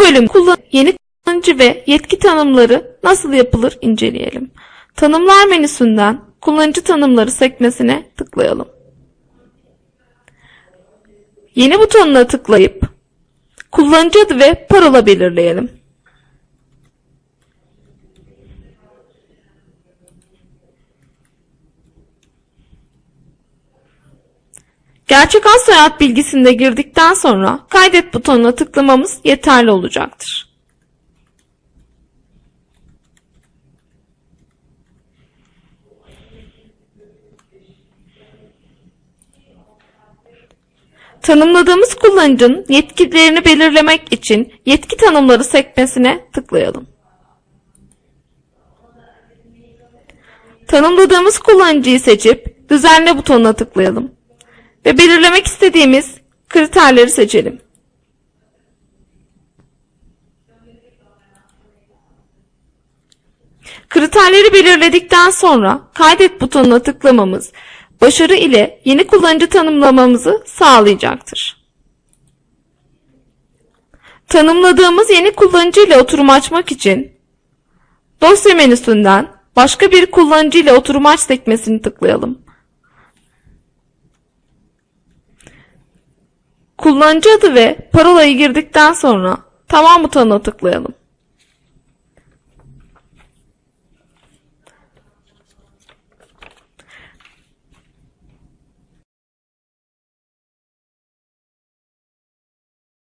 bölüm kullan yeni kullanıcı ve yetki tanımları nasıl yapılır inceleyelim. Tanımlar menüsünden kullanıcı tanımları sekmesine tıklayalım. Yeni butonuna tıklayıp kullanıcı adı ve parola belirleyelim. Gerçek ad soyad bilgisini de girdikten sonra kaydet butonuna tıklamamız yeterli olacaktır. Tanımladığımız kullanıcının yetkilerini belirlemek için yetki tanımları sekmesine tıklayalım. Tanımladığımız kullanıcıyı seçip düzenle butonuna tıklayalım ve belirlemek istediğimiz kriterleri seçelim. Kriterleri belirledikten sonra kaydet butonuna tıklamamız başarı ile yeni kullanıcı tanımlamamızı sağlayacaktır. Tanımladığımız yeni kullanıcı ile oturum açmak için dosya menüsünden başka bir kullanıcı ile oturum aç sekmesini tıklayalım. Kullanıcı adı ve parolayı girdikten sonra tamam butonuna tıklayalım.